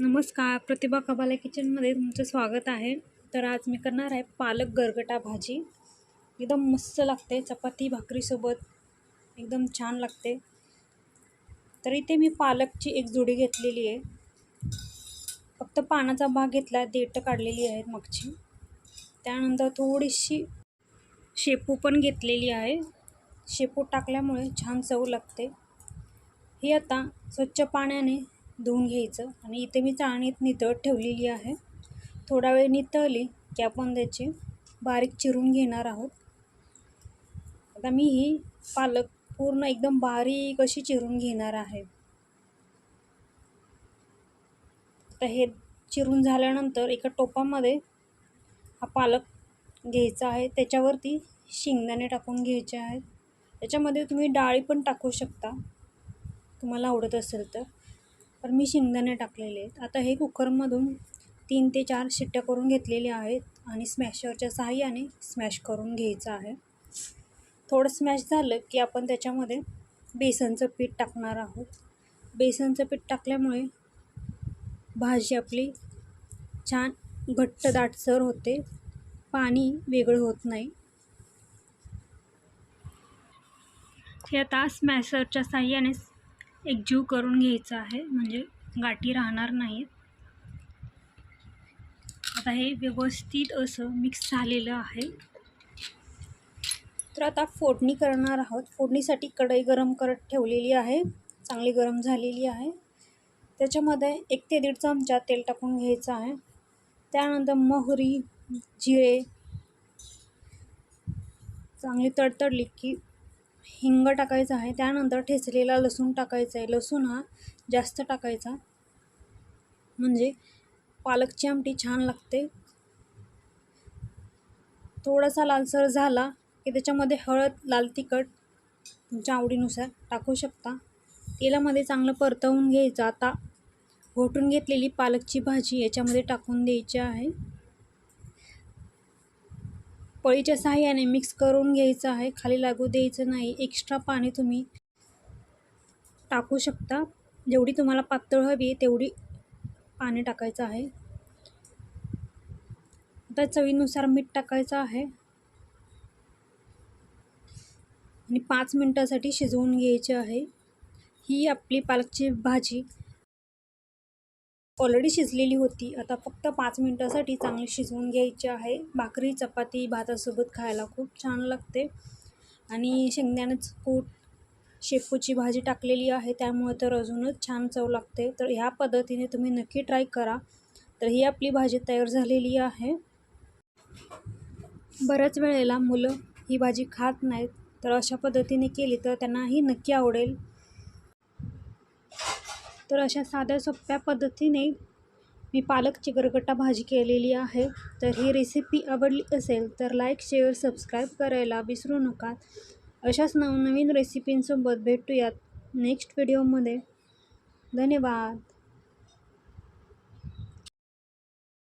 नमस्कार प्रतिभा कबाला किचनमध्ये तुमचं स्वागत आहे. तर आज मी करणार आहे पालक गरगटा भाजी. एकदम मस्त लागते चपाती भाकरीसोबत. एकदम छान लागते. तर इथे मी पालकची एक जोडी घेतलेली आहे. फक्त पानाचा भाग घेतला देठं काढलेली आहेत मागची. त्यानंतर थोडीशी शेपू पण घेतलेली आहे. शेपू टाकल्यामुळे छान चव लागते. ही आता स्वच्छ पाण्याने धुवून घ्यायचं आणि इथे मी चाळणीत नितळत ठेवलेली आहे. थोडा वेळ नितळली की आपण त्याची बारीक चिरून घेणार आहोत. आता मी ही पालक पूर्ण एकदम बारीक अशी चिरून घेणार आहे. आता हे चिरून झाल्यानंतर एका टोपामध्ये हा पालक घ्यायचा आहे. त्याच्यावरती शेंगदाणे टाकून घ्यायचे आहेत. त्याच्यामध्ये तुम्ही डाळी पण टाकू शकता. तुम्हाला आवडत असेल तर. तर मी शेंगदाणे टाकलेले आहेत. आता हे कुकरमधून तीन ते चार शिट्ट्या करून घेतलेल्या आहेत आणि स्मॅशरच्या सहाय्याने स्मॅश करून घ्यायचं आहे. थोडं स्मॅश झालं की आपण त्याच्यामध्ये बेसनचं पीठ टाकणार आहोत. बेसनचं पीठ टाकल्यामुळे भाजी आपली छान घट्ट दाटसर होते. पाणी वेगळं होत नाही. हे आता स्मॅशरच्या साह्याने एकजीव करून घ्यायचं आहे म्हणजे गाठी राहणार नाहीत. आता हे व्यवस्थित असं मिक्स झालेलं आहे. तर आता फोडणी करणार आहोत. फोडणीसाठी कढई गरम करत ठेवलेली आहे. चांगली गरम झालेली आहे. त्याच्यामध्ये एक ते दीड चमचा तेल टाकून घ्यायचं आहे. त्यानंतर मोहरी जिरे चांगली तडतडली की हिंग टाकायचं आहे त्यानंतर ठेचलेला लसूण टाकायचा आहे. लसूण हा जास्त टाकायचा. म्हणजे पालकची आमटी छान लागते. थोडासा लालसर झाला की त्याच्यामध्ये हळद लाल तिखट तुमच्या आवडीनुसार टाकू शकता. तेलामध्ये चांगलं परतवून घ्यायचं. आता घोटून घेतलेली पालकची भाजी याच्यामध्ये टाकून द्यायची आहे. पळीच्या सहाय्याने मिक्स करून घ्यायचं आहे. खाली लागू द्यायचं नाही. एक्स्ट्रा पाणी तुम्ही टाकू शकता. जेवढी तुम्हाला पातळ हवी तेवढी पाणी टाकायचं आहे. आता चवीनुसार मीठ टाकायचं आहे. आणि पाच मिनटासाठी शिजवून घ्यायची आहे. ही आपली पालकची भाजी. ऑलरेडी शिजलेली होती. आता फक्त पाच मिनटासाठी चांगली शिजवून घ्यायची आहे. भाकरी चपाती भातासोबत खायला खूप छान लागते. आणि शेंगदाण्याच कूट शेपूची भाजी टाकलेली आहे. त्यामुळे तर अजूनच छान चव लागते. तर ह्या पद्धतीने तुम्ही नक्की ट्राय करा. तर ही आपली भाजी तयार झालेली आहे. बऱ्याच वेळेला मुलं ही भाजी खात नाहीत. तर अशा पद्धतीने केली तर त्यांनाही नक्की आवडेल. तर अशा साध्या सोप्या पद्धतीने मी पालकची गरगटा भाजी केलेली आहे. तर ही रेसिपी आवडली असेल तर लाईक शेअर सबस्क्राईब करायला विसरू नका. अशाच नवनवीन रेसिपींसोबत भेटूयात नेक्स्ट व्हिडिओमध्ये धन्यवाद.